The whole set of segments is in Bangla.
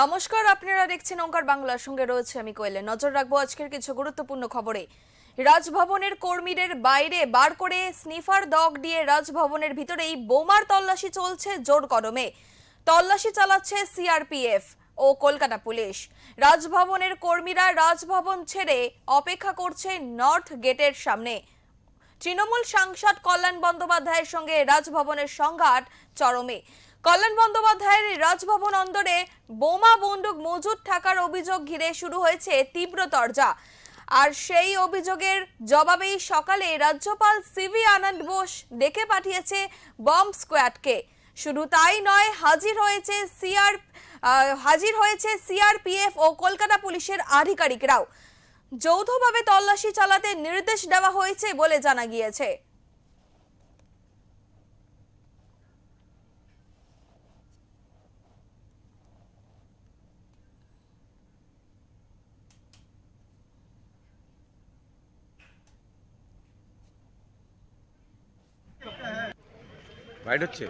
নমস্কার, আপনারা দেখছেন ওঙ্কার বাংলার সঙ্গে রয়েছে আমি কোয়েলে। নজর রাখব আজকের কিছু গুরুত্বপূর্ণ খবরে। রাজভবনের কর্মীদের বাইরে বার করে স্নিফার ডগ দিয়ে রাজভবনের ভিতরেই বোমার তল্লাশি চলছে জোর কদমে। তল্লাশি চালাচ্ছে সিআরপিএফ ও কলকাতা পুলিশ। রাজভবনের কর্মীরা রাজভবন ছেড়ে অপেক্ষা করছে নর্থ গেটের সামনে। তৃণমূল সাংসদ কল্যাণ বন্দ্যোপাধ্যায়ের সঙ্গে রাজভবনের সংঘাত চরমে। কল্যাণ বন্দ্যোপাধ্যায়ের রাজভবন অন্দরে বোমা বন্দুক মজুদ থাকার অভিযোগ ঘিরে শুরু হয়েছে তীব্র তরজা। আর সেই অভিযোগের জবাবেই সকালে রাজ্যপাল সিভি আনন্দ বোস ডেকে পাঠিয়েছে বম্ব স্কোয়াডকে। শুধু তাই নয়, হাজির হয়েছে সিআর হাজির হয়েছে সিআরপিএফ ও কলকাতা পুলিশের আধিকারিকরাও। যৌথভাবে তল্লাশি চালাতে নির্দেশ দেওয়া হয়েছে বলে জানা গিয়েছে। রাইড হচ্ছে?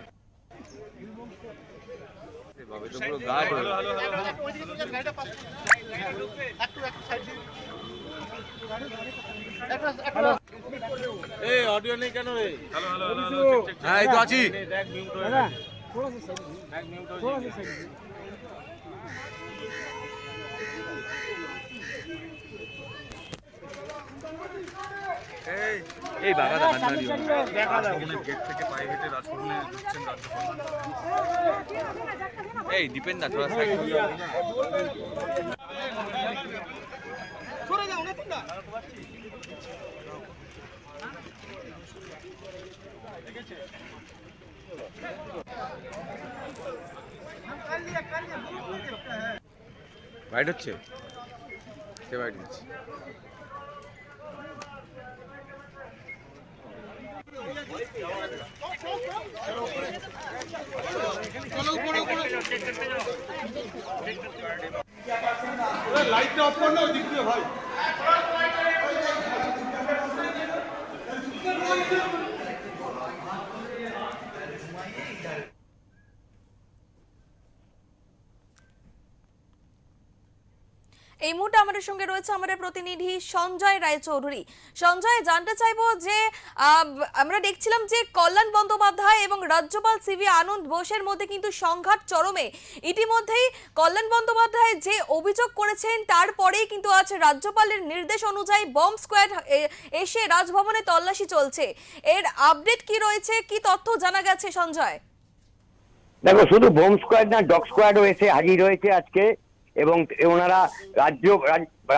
হয়ে। এই অডিও নেই কেন রে? হ্যাঁ এই তো আছি। হয়ে হয়ে এই বাবা দা হান্নারি রাজভবনের গেট থেকে পায়ে হেঁটে রাজভবনে ঢুকছেন রাজ্যপাল এই দীপেন দা থোড়া সাইড হয়ে যাও। রাইড হচ্ছে? সে রাইড দিচ্ছে। লাইটটা অফ কর না ভাই। এই মুহূর্তে আমাদের সঙ্গে রয়েছে আমাদের প্রতিনিধি সঞ্জয় রায়চৌধুরী। সঞ্জয়, জানতে চাইব যে আমরা দেখছিলাম যে কল্যাণ বন্দ্যোপাধ্যায় এবং রাজ্যপাল সিভি আনন্দ বোসের মধ্যে কিন্তু সংঘাত চরমে। ইতিমধ্যেই কল্যাণ বন্দ্যোপাধ্যায় যে অভিযোগ করেছেন, তারপরেই কিন্তু আজ রাজ্যপালের নির্দেশ অনুযায়ী বম্ব স্কোয়াড এসে রাজভবনে তল্লাশি চলছে। এর আপডেট কি রয়েছে? কি তথ্য জানা গেছে সঞ্জয়? দেখো, শুধু বোম স্কোয়াড না, ডগ স্কোয়াডও এসে হাজির হয়েছে আজকে। এবং ওনারা রাজ্য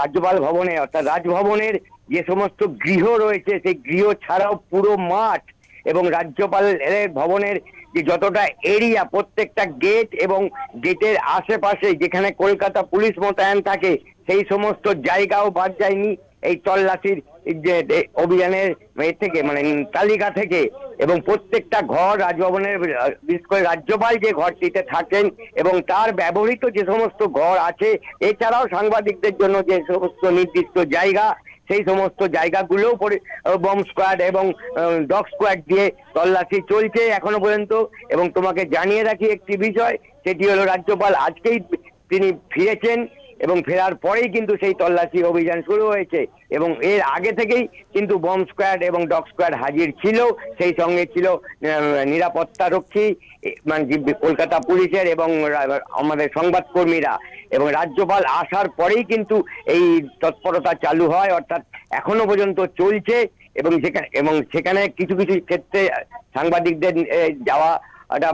রাজ্যপাল ভবনে, অর্থাৎ রাজভবনের যে সমস্ত গৃহ রয়েছে, সেই গৃহ ছাড়াও পুরো মাঠ এবং রাজ্যপাল ভবনের যে যতটা এরিয়া, প্রত্যেকটা গেট এবং গেটের আশেপাশে যেখানে কলকাতা পুলিশ মোতায়েন থাকে, সেই সমস্ত জায়গাও বাদ যায়নি। এই তল্লাশির যে অভিযানের থেকে মানে তালিকা থেকে এবং প্রত্যেকটা ঘর রাজভবনের, বিশেষ করে রাজ্যপাল যে ঘরটিতে থাকেন এবং তার ব্যবহৃত যে সমস্ত ঘর আছে, এছাড়াও সাংবাদিকদের জন্য যে সমস্ত নির্দিষ্ট জায়গা, সেই সমস্ত জায়গাগুলোও বম স্কোয়াড এবং ডগ স্কোয়াড দিয়ে তল্লাশি চলছে এখনও পর্যন্ত এবং তোমাকে জানিয়ে রাখি একটি বিষয়, সেটি হলো রাজ্যপাল আজকেই তিনি ফিরেছেন এবং ফেরার পরেই কিন্তু সেই তল্লাশি অভিযান শুরু হয়েছে। এবং এর আগে থেকেই কিন্তু বম স্কোয়াড এবং ডগ স্কোয়াড হাজির ছিল, সেই সঙ্গে ছিল নিরাপত্তা রক্ষী মানে কলকাতা পুলিশের এবং আমাদের সংবাদকর্মীরা। এবং রাজ্যপাল আসার পরেই কিন্তু এই তৎপরতা চালু হয়, অর্থাৎ এখনও পর্যন্ত চলছে। এবং সেখানে এবং সেখানে কিছু কিছু ক্ষেত্রে সাংবাদিকদের যাওয়া একটা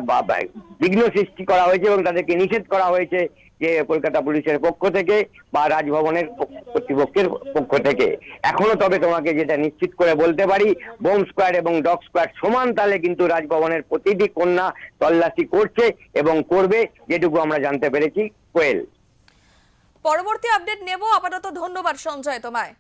বিঘ্ন সৃষ্টি করা হয়েছে এবং তাদেরকে নিষেধ করা হয়েছে। যে কলকাতা পুলিশের পক্ষ থেকে বা রাজভবনের কর্তৃপক্ষের পক্ষ থেকে। এখনও তবে তোমাকে যেটা নিশ্চিত করে বলতে পারি বোম স্কোয়াড এবং ডগ স্কোয়াড সমান তালে কিন্তু রাজভবনের প্রতিটি কন্যা তল্লাশি করছে এবং করবে যেটুকু আমরা জানতে পেরেছি। কোয়েল। পরবর্তী আপডেট নেব। আপাতত ধন্যবাদ সঞ্জয় তোমায়।